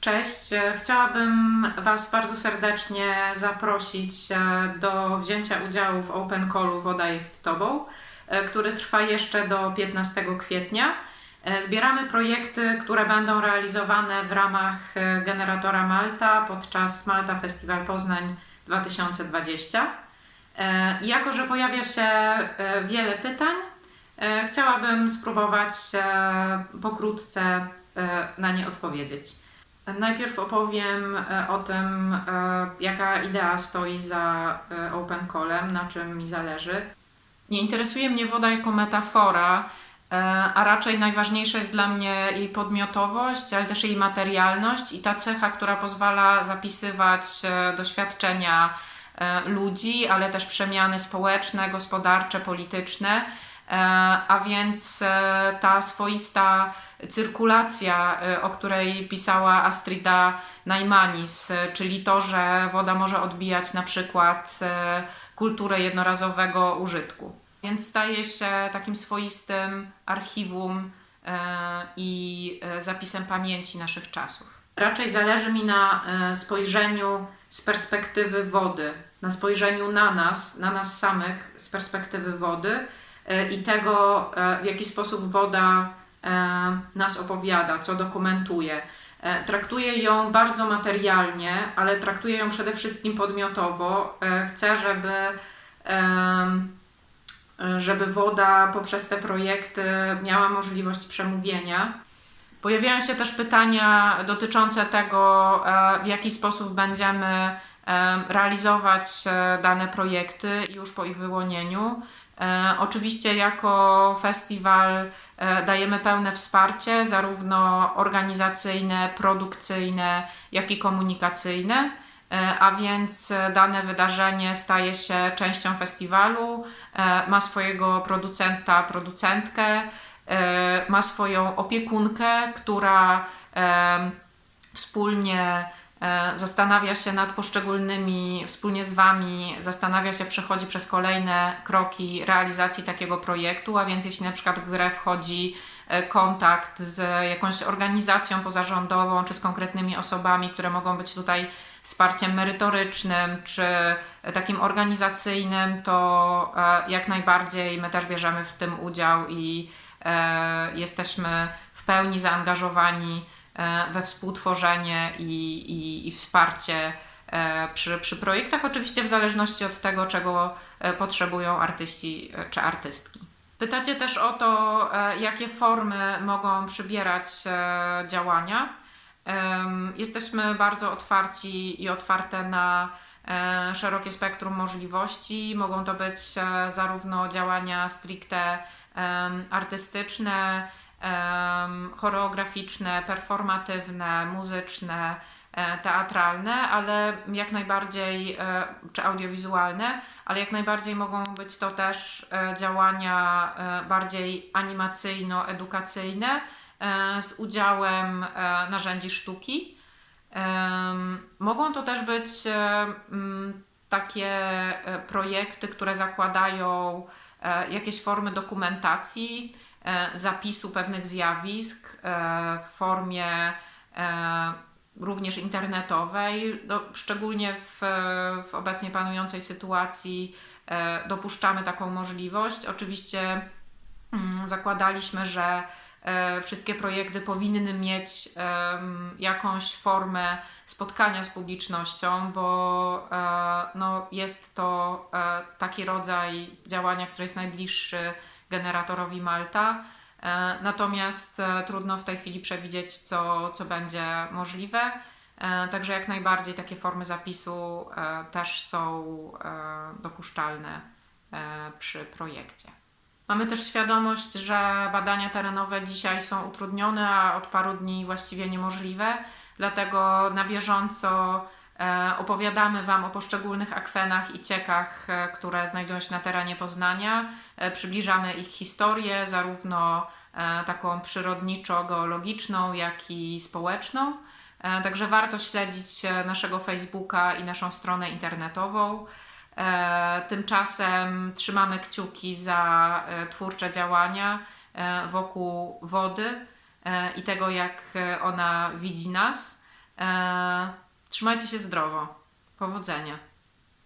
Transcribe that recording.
Cześć, chciałabym Was bardzo serdecznie zaprosić e, do wzięcia udziału w Open Callu Woda jest Tobą, e, który trwa jeszcze do 15 kwietnia. E, Zbieramy projekty, które będą realizowane w ramach generatora Malta podczas Malta Festival Poznań 2020. E, i Jako, że pojawia się wiele pytań, chciałabym spróbować pokrótce na nie odpowiedzieć. Najpierw opowiem e, o tym, e, jaka idea stoi za e, Open Callem, na czym mi zależy. Nie interesuje mnie woda jako metafora, a raczej najważniejsza jest dla mnie jej podmiotowość, ale też jej materialność i ta cecha, która pozwala zapisywać doświadczenia ludzi, ale też przemiany społeczne, gospodarcze, polityczne. E, A więc e, ta swoista cyrkulacja, e, o której pisała Astrida Najmanis, czyli to, że woda może odbijać na przykład kulturę jednorazowego użytku. Więc staje się takim swoistym archiwum i zapisem pamięci naszych czasów. Raczej zależy mi na spojrzeniu z perspektywy wody, na spojrzeniu na nas, na nas samych z perspektywy wody i tego, e, w jaki sposób woda e, nas opowiada, co dokumentuje. E, Traktuję ją bardzo materialnie, ale traktuję ją przede wszystkim podmiotowo. E, Chcę, żeby, e, żeby woda poprzez te projekty miała możliwość przemówienia. Pojawiają się też pytania dotyczące tego, e, w jaki sposób będziemy e, realizować e, dane projekty już po ich wyłonieniu. E, Oczywiście, jako festiwal e, dajemy pełne wsparcie, zarówno organizacyjne, produkcyjne, jak i komunikacyjne. E, A więc dane wydarzenie staje się częścią festiwalu, ma swojego producenta, producentkę, ma swoją opiekunkę, która wspólnie zastanawia się nad poszczególnymi, wspólnie z Wami zastanawia się, przechodzi przez kolejne kroki realizacji takiego projektu, a więc jeśli na przykład w grę wchodzi e, kontakt z jakąś organizacją pozarządową, czy z konkretnymi osobami, które mogą być tutaj wsparciem merytorycznym, czy takim organizacyjnym, to e, jak najbardziej my też bierzemy w tym udział i e, jesteśmy w pełni zaangażowani e, we współtworzenie i, i, i wsparcie e, przy, przy projektach, oczywiście w zależności od tego, czego e, potrzebują artyści e, czy artystki. Pytacie też o to, e, jakie formy mogą przybierać e, działania. Jesteśmy bardzo otwarci i otwarte na e, szerokie spektrum możliwości. Mogą to być e, zarówno działania stricte artystyczne, choreograficzne, performatywne, muzyczne, e, teatralne, ale jak najbardziej, e, czy audiowizualne, ale jak najbardziej mogą być to też e, działania bardziej animacyjno-edukacyjne z udziałem narzędzi sztuki. Mogą to też być takie projekty, które zakładają jakieś formy dokumentacji, zapisu pewnych zjawisk e, w formie e, również internetowej. Szczególnie w, w obecnie panującej sytuacji e, dopuszczamy taką możliwość. Oczywiście mm, zakładaliśmy, że e, wszystkie projekty powinny mieć jakąś formę spotkania z publicznością, bo e, no, jest to e, taki rodzaj działania, który jest najbliższy generatorowi Malta. E, Natomiast e, trudno w tej chwili przewidzieć, co, co będzie możliwe. E, Także jak najbardziej takie formy zapisu też są dopuszczalne przy projekcie. Mamy też świadomość, że badania terenowe dzisiaj są utrudnione, a od paru dni właściwie niemożliwe. Dlatego na bieżąco opowiadamy Wam o poszczególnych akwenach i ciekach, e, które znajdują się na terenie Poznania. E, przybliżamy ich historię, zarówno e, taką przyrodniczo-geologiczną, jak i społeczną. E, Także warto śledzić e, naszego Facebooka i naszą stronę internetową. E, Tymczasem trzymamy kciuki za e, twórcze działania e, wokół wody e, i tego, jak e, ona widzi nas. Trzymajcie się zdrowo. Powodzenia.